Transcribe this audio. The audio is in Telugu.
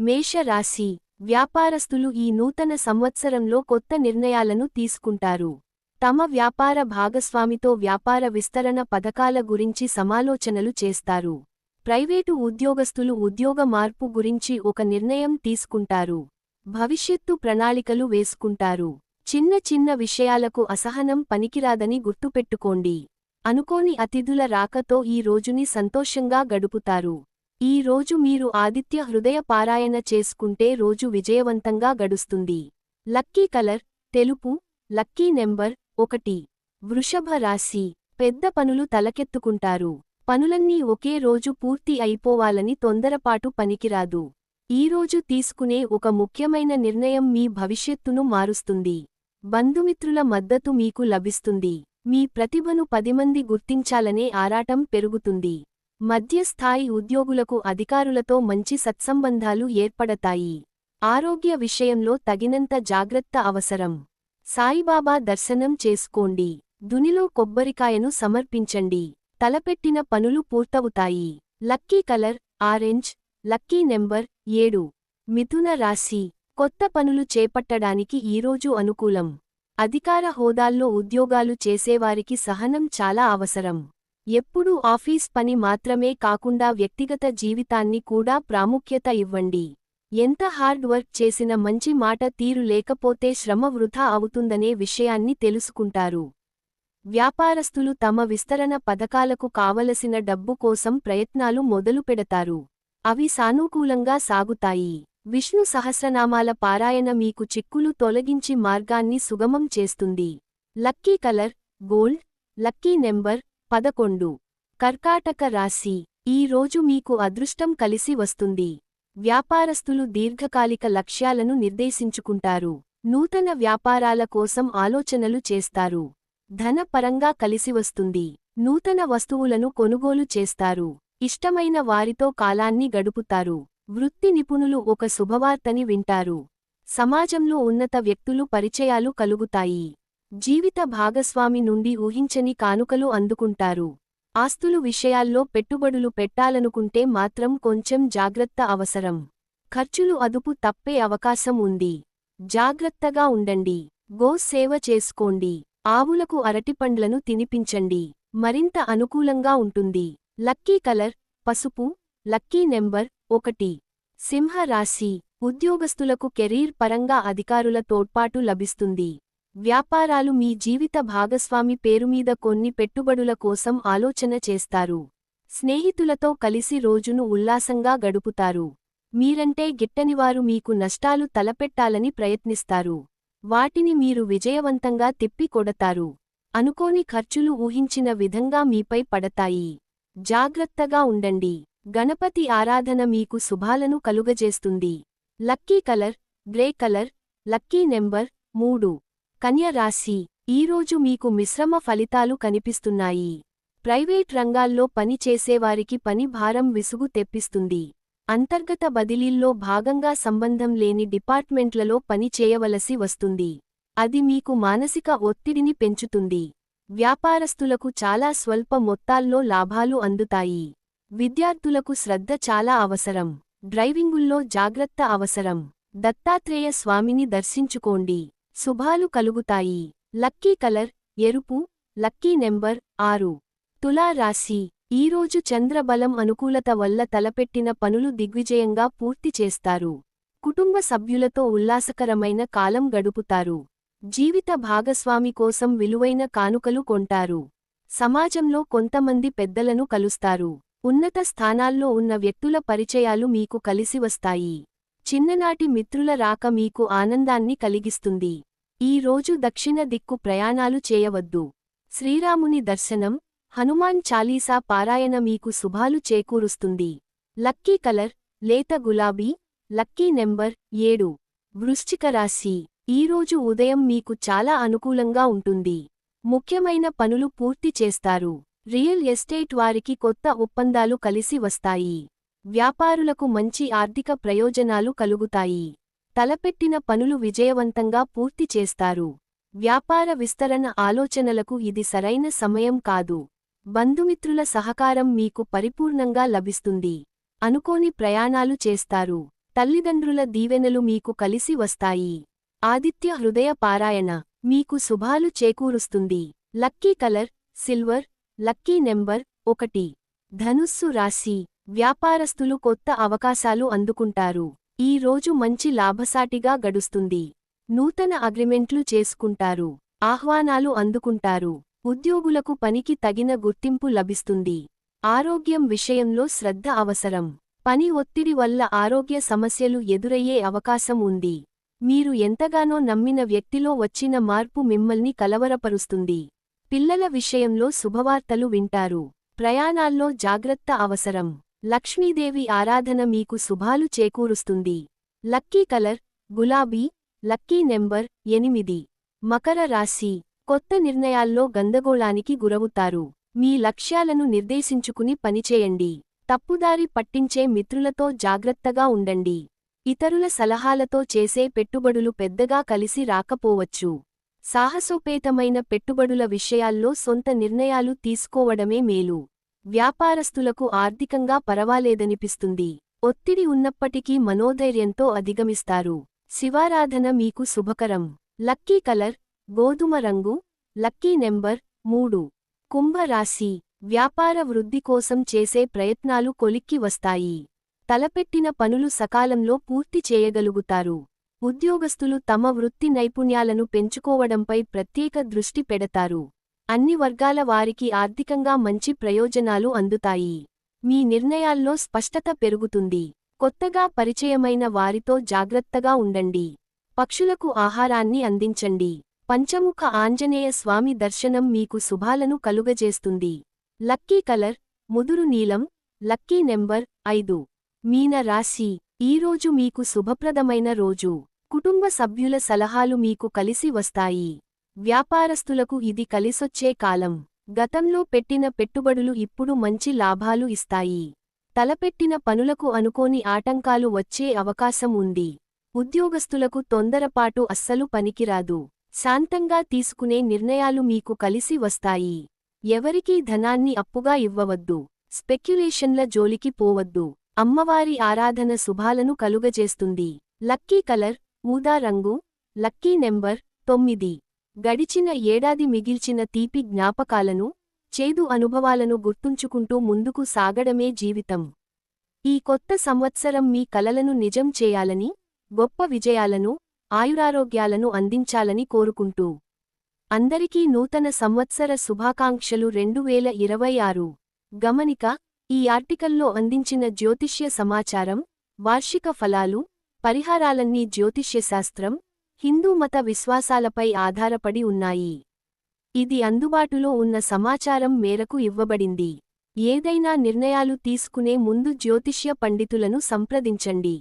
మేషరాశి వ్యాపారస్తులు ఈ నూతన సంవత్సరంలో కొత్త నిర్ణయాలను తీసుకుంటారు. తమ వ్యాపార భాగస్వామితో వ్యాపార విస్తరణ పథకాల గురించి సమాలోచనలు చేస్తారు. ప్రైవేటు ఉద్యోగస్తులు ఉద్యోగ మార్పు గురించి ఒక నిర్ణయం తీసుకుంటారు. భవిష్యత్తు ప్రణాళికలు వేసుకుంటారు. చిన్న చిన్న విషయాలకు అసహనం పనికిరాదని గుర్తుపెట్టుకోండి. అనుకోని అతిథుల రాకతో ఈ రోజుని సంతోషంగా గడుపుతారు. ఈ రోజు మీరు ఆదిత్య హృదయ పారాయణ చేసుకుంటే రోజు విజయవంతంగా గడుస్తుంది. లక్కీ కలర్ తెలుపు లక్కీ నెంబర్ ఒకటి. వృషభ రాశి పెద్ద పనులు తలకెత్తుకుంటారు. పనులన్నీ ఒకే రోజు పూర్తి అయిపోవాలని తొందరపాటు పనికిరాదు. ఈరోజు తీసుకునే ఒక ముఖ్యమైన నిర్ణయం మీ భవిష్యత్తును మారుస్తుంది. బంధుమిత్రుల మద్దతు మీకు లభిస్తుంది. మీ ప్రతిభను పదిమంది గుర్తించాలనే ఆరాటం పెరుగుతుంది. మధ్యస్థాయి ఉద్యోగులకు అధికారులతో మంచి సత్సంబంధాలు ఏర్పడతాయి. ఆరోగ్య విషయంలో తగినంత జాగ్రత్త అవసరం. సాయిబాబా దర్శనం చేసుకోండి. దునిలో కొబ్బరికాయను సమర్పించండి. తలపెట్టిన పనులు పూర్తవుతాయి. Lucky colour orange lucky number ఏడు. మిథున రాశి. కొత్త పనులు చేపట్టడానికి ఈరోజు అనుకూలం. అధికార హోదాల్లో ఉద్యోగాలు చేసేవారికి సహనం చాలా అవసరం. ఎప్పుడూ ఆఫీస్ పని మాత్రమే కాకుండా వ్యక్తిగత జీవితాన్ని కూడా ప్రాముఖ్యత ఇవ్వండి. ఎంత హార్డ్ వర్క్ చేసిన మంచి మాట తీరు లేకపోతే శ్రమ వృధా అవుతుందనే విషయాన్ని తెలుసుకుంటారు. వ్యాపారస్తులు తమ విస్తరణ పథకాలకు కావలసిన డబ్బు కోసం ప్రయత్నాలు మొదలుపెడతారు అవి సానుకూలంగా సాగుతాయి. విష్ణు సహస్రనామాల పారాయణ మీకు చిక్కులు తొలగించి మార్గాన్ని సుగమం చేస్తుంది. Lucky colour gold lucky number పదకొండు. కర్కాటక రాశి ఈ రోజు మీకు అదృష్టం కలిసి వస్తుంది. వ్యాపారస్తులు దీర్ఘకాలిక లక్ష్యాలను నిర్దేశించుకుంటారు. నూతన వ్యాపారాల కోసం ఆలోచనలు చేస్తారు. ధనపరంగా కలిసివస్తుంది నూతన వస్తువులను కొనుగోలు చేస్తారు. ఇష్టమైన వారితో కాలాన్ని గడుపుతారు. వృత్తి నిపుణులు ఒక శుభవార్తని వింటారు. సమాజంలో ఉన్నత వ్యక్తులు పరిచయాలు కలుగుతాయి. జీవిత భాగస్వామి నుండి ఊహించని కానుకలు అందుకుంటారు. ఆస్తులు విషయాల్లో పెట్టుబడులు పెట్టాలనుకుంటే మాత్రం కొంచెం జాగ్రత్త అవసరం. ఖర్చులు అదుపు తప్పే అవకాశం ఉంది. జాగ్రత్తగా ఉండండి. గో సేవ చేసుకోండి. ఆవులకు అరటిపండ్లను తినిపించండి. మరింత అనుకూలంగా ఉంటుంది. లక్కీ కలర్ పసుపు లక్కీ నెంబర్ ఒకటి. సింహ రాశి ఉద్యోగస్తులకు కెరీర్ పరంగా అధికారుల తోడ్పాటు లభిస్తుంది. వ్యాపారాలు మీ జీవిత భాగస్వామి పేరుమీద కొన్ని పెట్టుబడుల కోసం ఆలోచన చేస్తారు. స్నేహితులతో కలిసి రోజును ఉల్లాసంగా గడుపుతారు. మీరంటే గిట్టనివారు మీకు నష్టాలు తలపెట్టాలని ప్రయత్నిస్తారు. వాటిని మీరు విజయవంతంగా తిప్పి కొడతారు అనుకోని ఖర్చులు ఊహించిన విధంగా మీపై పడతాయి. జాగ్రత్తగా ఉండండి. గణపతి ఆరాధన మీకు శుభాలను కలుగజేస్తుంది. Lucky colour grey colour lucky number మూడు. కన్య రాశి ఈరోజు మీకు మిశ్రమ ఫలితాలు కనిపిస్తున్నాయి. ప్రైవేట్ రంగాల్లో పని చేసేవారికి పని భారం విసుగు తెప్పిస్తుంది. అంతర్గత బదిలీల్లో భాగంగా సంబంధం లేని డిపార్ట్మెంట్లలో పని చేయవలసి వస్తుంది. అది మీకు మానసిక ఒత్తిడిని పెంచుతుంది. వ్యాపారస్తులకు చాలా స్వల్ప మొత్తాల్లో లాభాలు అందుతాయి. విద్యార్థులకు శ్రద్ధ చాలా అవసరం. డ్రైవింగుల్లో జాగ్రత్త అవసరం. దత్తాత్రేయ స్వామిని దర్శించుకోండి. శుభాలు కలుగుతాయి. లక్కీ కలర్ ఎరుపు లక్కీ నెంబర్ ఆరు. తులారాశి ఈరోజు చంద్రబలం అనుకూలత వల్ల తలపెట్టిన పనులు దిగ్విజయంగా పూర్తి చేస్తారు. కుటుంబ సభ్యులతో ఉల్లాసకరమైన కాలం గడుపుతారు. జీవిత భాగస్వామి కోసం విలువైన కానుకలు కొంటారు. సమాజంలో కొంతమంది పెద్దలను కలుస్తారు. ఉన్నత స్థానాల్లో ఉన్న వ్యక్తుల పరిచయాలు మీకు కలిసివస్తాయి చిన్ననాటి మిత్రుల రాక మీకు ఆనందాన్ని కలిగిస్తుంది. ఈ రోజు దక్షిణ దిక్కు ప్రయాణాలు చేయవద్దు. శ్రీరాముని దర్శనం హనుమాన్ చాలీసా పారాయణ మీకు శుభాలు చేకూరుస్తుంది. లక్కీ కలర్ లేత గులాబీ లక్కీ నెంబర్ ఏడు. వృశ్చిక రాశి ఈరోజు ఉదయం మీకు చాలా అనుకూలంగా ఉంటుంది. ముఖ్యమైన పనులు పూర్తి చేస్తారు. రియల్ ఎస్టేట్ వారికి కొత్త ఒప్పందాలు కలిసి వస్తాయి. వ్యాపారులకు మంచి ఆర్థిక ప్రయోజనాలు కలుగుతాయి. తలపెట్టిన పనులు విజయవంతంగా పూర్తి చేస్తారు. వ్యాపార విస్తరణ ఆలోచనలకు ఇది సరైన సమయం కాదు. బంధుమిత్రుల సహకారం మీకు పరిపూర్ణంగా లభిస్తుంది. అనుకోని ప్రయాణాలు చేస్తారు. తల్లిదండ్రుల దీవెనలు మీకు కలిసి వస్తాయి. ఆదిత్య హృదయ పారాయణ. మీకు శుభాలు చేకూరుస్తుంది. Lucky colour silver lucky number ఒకటి. ధనుస్సు రాశి. వ్యాపారస్తులు కొత్త అవకాశాలు అందుకుంటారు. ఈ రోజు మంచి లాభసాటిగా గడుస్తుంది. నూతన అగ్రిమెంట్లు చేసుకుంటారు. ఆహ్వానాలు అందుకుంటారు. ఉద్యోగులకు పనికి తగిన గుర్తింపు లభిస్తుంది. ఆరోగ్యం విషయంలో శ్రద్ధ అవసరం. పని ఒత్తిడి వల్ల ఆరోగ్య సమస్యలు ఎదురయ్యే అవకాశం ఉంది. మీరు ఎంతగానో నమ్మిన వ్యక్తిలో వచ్చిన మార్పు మిమ్మల్ని కలవరపరుస్తుంది. పిల్లల విషయంలో శుభవార్తలు వింటారు. ప్రయాణాల్లో జాగ్రత్త అవసరం. లక్ష్మీదేవి ఆరాధన మీకు శుభాలు చేకూరుస్తుంది. లక్కీ కలర్ గులాబీ లక్కీ నెంబర్ ఎనిమిది. మకర రాశి కొత్త నిర్ణయాల్లో గందగోళానికి గురవుతారు. మీ లక్ష్యాలను నిర్దేశించుకుని పనిచేయండి. తప్పుదారి పట్టించే మిత్రులతో జాగ్రత్తగా ఉండండి. ఇతరుల సలహాలతో చేసే పెట్టుబడులు పెద్దగా కలిసి రాకపోవచ్చు. సాహసోపేతమైన పెట్టుబడుల విషయాల్లో సొంత నిర్ణయాలు తీసుకోవడమే మేలు. వ్యాపారస్తులకు ఆర్థికంగా పరవాలేదనిపిస్తుంది. ఒత్తిడి ఉన్నప్పటికీ మనోధైర్యంతో అధిగమిస్తారు. శివారాధన మీకు శుభకరం. లక్కీ కలర్ గోధుమ రంగు లక్కీ నెంబర్ మూడు. కుంభరాశి వ్యాపార వృద్ధి కోసం చేసే ప్రయత్నాలు కొలిక్కి వస్తాయి. తలపెట్టిన పనులు సకాలంలో పూర్తి చేయగలుగుతారు. ఉద్యోగస్తులు తమ వృత్తి నైపుణ్యాలను పెంచుకోవడంపై ప్రత్యేక దృష్టి పెడతారు. అన్ని వర్గాల వారికి ఆర్థికంగా మంచి ప్రయోజనాలు అందుతాయి. మీ నిర్ణయాల్లో స్పష్టత పెరుగుతుంది. కొత్తగా పరిచయమైన వారితో జాగ్రత్తగా ఉండండి. పక్షులకు ఆహారాన్ని అందించండి. పంచముఖ ఆంజనేయ స్వామి దర్శనం మీకు శుభాలను కలుగజేస్తుంది. లక్కీ కలర్ ముదురు నీలం లక్కీ నెంబర్ ఐదు. మీన రాశి ఈరోజు మీకు శుభప్రదమైన రోజు. కుటుంబ సభ్యుల సలహాలు మీకు కలిసి వస్తాయి. వ్యాపారస్తులకు ఇది కలిసొచ్చే కాలం. గతంలో పెట్టిన పెట్టుబడులు ఇప్పుడు మంచి లాభాలు ఇస్తాయి. తలపెట్టిన పనులకు అనుకోని ఆటంకాలు వచ్చే అవకాశం ఉంది. ఉద్యోగస్తులకు తొందరపాటు అస్సలు పనికిరాదు. శాంతంగా తీసుకునే నిర్ణయాలు మీకు కలిసి వస్తాయి. ఎవరికీ ధనాన్ని అప్పుగా ఇవ్వవద్దు. స్పెక్యులేషన్ల జోలికి పోవద్దు. అమ్మవారి ఆరాధన శుభాలను కలుగజేస్తుంది. లక్కీ కలర్ ఊదా రంగు లక్కీ నెంబర్ తొమ్మిది. గడిచిన ఏడాది మిగిల్చిన తీపి జ్ఞాపకాలను చేదు అనుభవాలను గుర్తుంచుకుంటూ ముందుకు సాగడమే జీవితం. ఈ కొత్త సంవత్సరం మీ కలలను నిజం చేయాలని గొప్ప విజయాలను ఆయురారోగ్యాలను అందించాలని కోరుకుంటూ. అందరికీ నూతన సంవత్సర శుభాకాంక్షలు. రెండు వేల ఇరవై ఆరు. గమనిక ఈ ఆర్టికల్లో అందించిన జ్యోతిష్య సమాచారం వార్షిక ఫలాలు పరిహారాలన్నీ జ్యోతిష్యశాస్త్రం హిందూ మత విశ్వాసాలపై ఆధారపడి ఉన్నాయి. ఇది అందుబాటులో ఉన్న సమాచారం మేరకు ఇవ్వబడింది. ఏదైనా నిర్ణయాలు తీసుకునే ముందు జ్యోతిష్య పండితులను సంప్రదించండి.